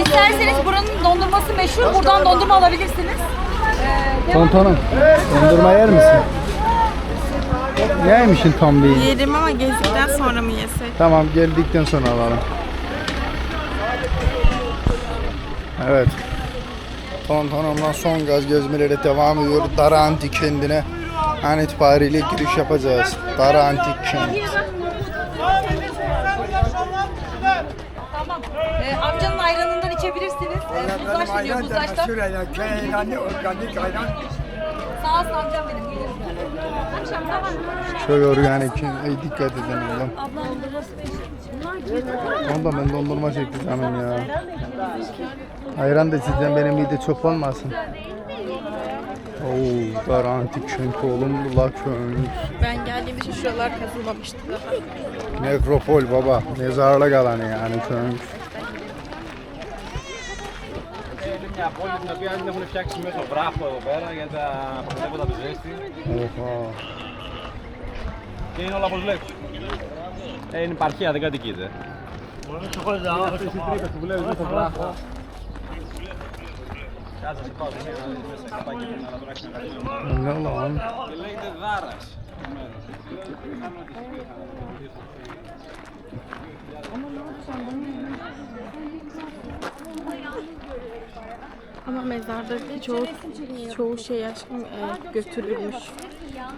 İsterseniz buranın dondurması meşhur. Buradan dondurma alabilirsiniz. Tontonum. Dondurma yer misin? Neymişin tam değil. Yerim ama gezdikten sonra mı yesek? Tamam geldikten sonra alalım. Evet. Tontonum'dan son gaz gezmeleri devam ediyor. Dara Antik kendine an itibariyle giriş yapacağız. Dara Antik kent. Ee, amcanın ayranından içebilirsiniz. Ee, buzlaş diyor. Buzlaşta. Keylani organik ayran. Sağ olsun amcam benim. Gelirim. Akşam tamam. Şöyle organik. Ey dikkat edin oğlum. Abla dondurması meşhur. Onda ben dondurma çekti canım ya. Ayran da sizden benim mide çok olmasın. Oo, Antik kent oğlum. La köyümüz. Ben geldiğimde şu şuralar kazılmamıştı daha. Nekropol baba. Mezarlık alanı yani köyümüz. Μια πόλη την οποία την έχουν φτιάξει μέσω βράχο εδώ πέρα για τα προβλέποντα του ζέστη Oha. και είναι όλα όπως βλέπεις. Ε, είναι υπαρχία, δεν κατοικείται. Αυτές οι τρύπες που βλέπεις μέσα στο βράχο. Κάτσε να σε πάω σε μία να δεις μέσα καπάκι που να το έχεις Ne μεγαλύτερο. lan? Και λέγεται δάρας. Ama mezarda çoğu çoğu şey aşkım e, götürülmüş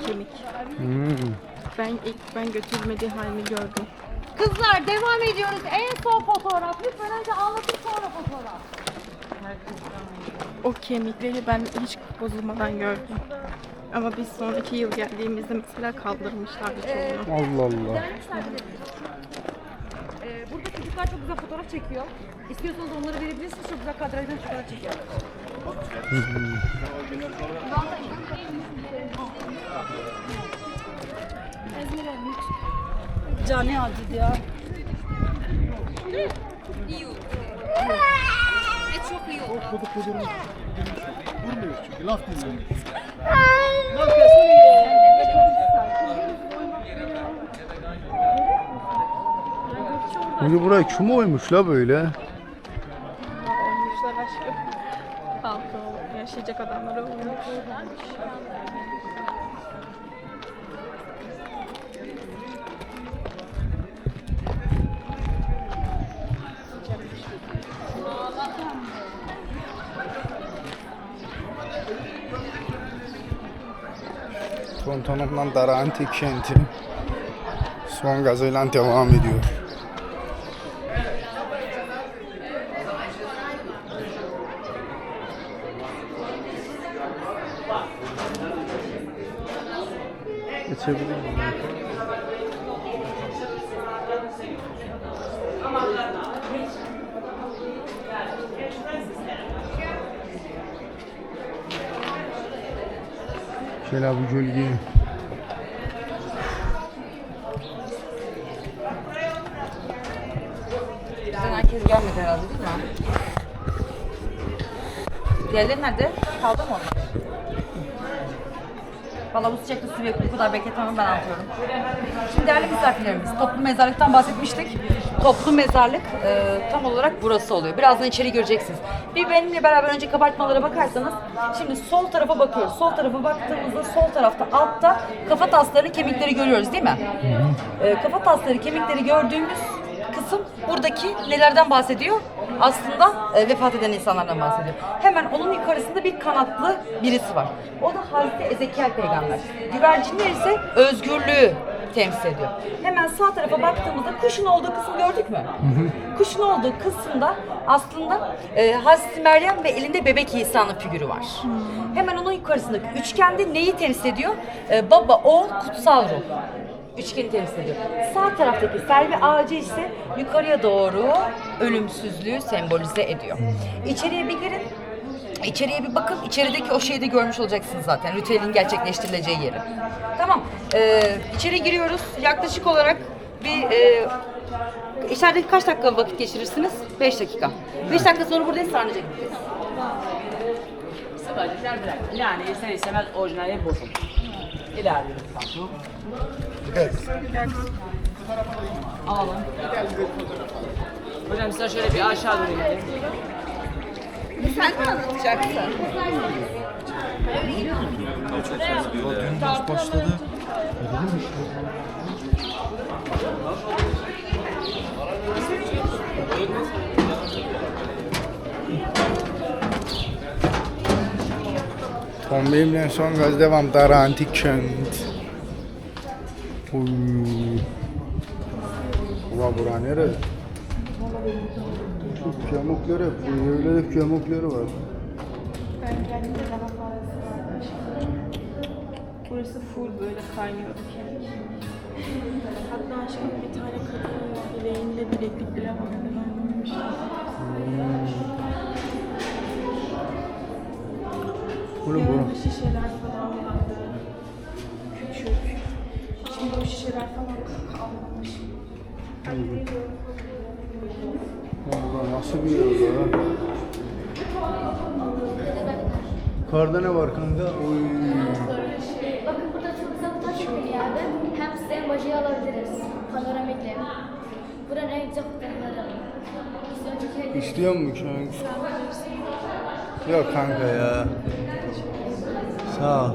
kemik. Hmm. Ben ilk ben götürülmediği halini gördüm. Kızlar devam ediyoruz. En son fotoğraf. Lütfen önce anlatın sonra fotoğraf. O kemikleri ben hiç bozulmadan gördüm. Ama biz sonraki yıl geldiğimizde mesela kaldırmışlardı çoğunu. Allah Allah. Çocuklar çok güzel fotoğraf çekiyor. İstiyorsanız onları verebilirsiniz. Çok güzel kadrajdan fotoğraf çekiyor. Canı acıdı ya. İyi oldu. E, çok iyi oldu. Şimdi buraya kim oymuş la böyle? Olmuşlar aşkım. Halkı yaşayacak adamları olmuş. Tontonum'dan Dara Antik kenti. Son gazıyla devam ediyor. Geçebilir miyim? Şöyle bir gölge. Bizden herkes gelmedi herhalde değil mi? Diğerleri nerede? Kaldı mı onlar? Valla bu sıcakta su bu kadar bekletmemi ben anlatıyorum. Şimdi değerli misafirlerimiz, toplu mezarlıktan bahsetmiştik. Toplu mezarlık e, tam olarak burası oluyor. Birazdan içeri göreceksiniz. Bir benimle beraber önce kabartmalara bakarsanız, şimdi sol tarafa bakıyoruz. Sol tarafa baktığımızda sol tarafta altta kafa taslarının kemikleri görüyoruz değil mi? E, kafa tasları kemikleri gördüğümüz kısım buradaki nelerden bahsediyor? Aslında e, vefat eden insanlardan bahsediyor. Hemen onun yukarısında bir kanatlı birisi var. O da Hazreti Ezekiel peygamber. Güvercinler ise özgürlüğü temsil ediyor. Hemen sağ tarafa baktığımızda kuşun olduğu kısmı gördük mü? Kuşun olduğu kısımda aslında e, Hazreti Meryem ve elinde bebek İsa'nın figürü var. Hemen onun yukarısındaki üçgende neyi temsil ediyor? E, baba, oğul, kutsal ruh üçgeni temsil ediyor. Sağ taraftaki selvi ağacı ise yukarıya doğru ölümsüzlüğü sembolize ediyor. İçeriye bir girin. İçeriye bir bakın. İçerideki o şeyi de görmüş olacaksınız zaten. Ritüelin gerçekleştirileceği yeri. Tamam. Ee, içeri giriyoruz. Yaklaşık olarak bir e, içeride kaç dakika vakit geçirirsiniz? 5 dakika. 5 dakika sonra buradayız sarnıca gideceğiz. Yani ister istemez orijinali bozulur. İlerliyoruz. Evet. Alalım. Hocam size şöyle bir aşağı doğru inelim. Sen mi anlatacaksın? Tom benimle son gaz devam. Dara Antik Kent. Uy. Ulan bura nere? Şu Kömükleri, bu evlerde kömükleri var. Ben geldiğimde daha fazlası. Burası full böyle kaynıyordu kemik. Hatta aşkım bir tane kadın bileğinde bileklik bile vardı. Ben O şişeler falan kalmamış. Lan bura nasıl bir yer ya? Karda ne var kanka? Oy. Bakın burada çok güzel bir taş var bir yerde. Hem size bacayı alabiliriz. Panoramikle. Buranın en güzel evde İstiyor musun kanka? Yok kanka ya. Sağ ol.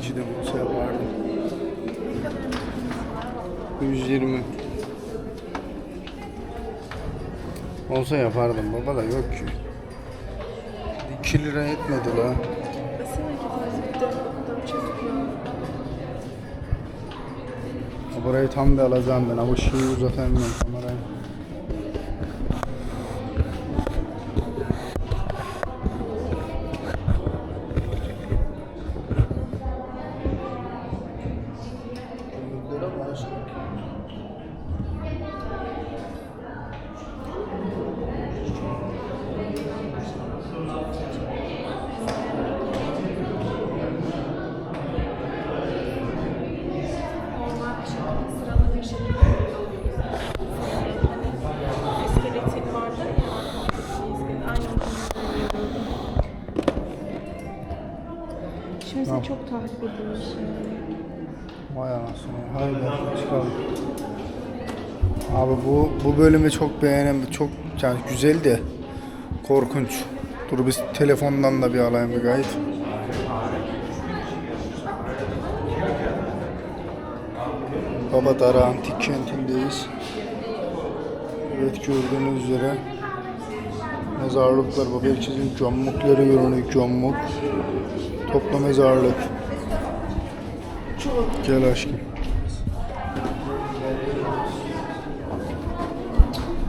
Yok. Nakitim olsa yapardım. 120. Olsa yapardım baba da yok ki. 2 lira etmedi la. Burayı tam da alacağım ben ama şeyi uzatamıyorum kamerayı. Sen çok takip edilmişsin. Vay anasını. Haydi çıkalım. Abi bu bu bölümü çok beğendim. Çok yani güzel de korkunç. Dur biz telefondan da bir alayım bir gayet. Baba Dara Antik Kenti'ndeyiz. Evet gördüğünüz üzere mezarlıklar baba herkesin gömmükleri görünüyor gömmük. Topla mezarlık. Gel aşkım.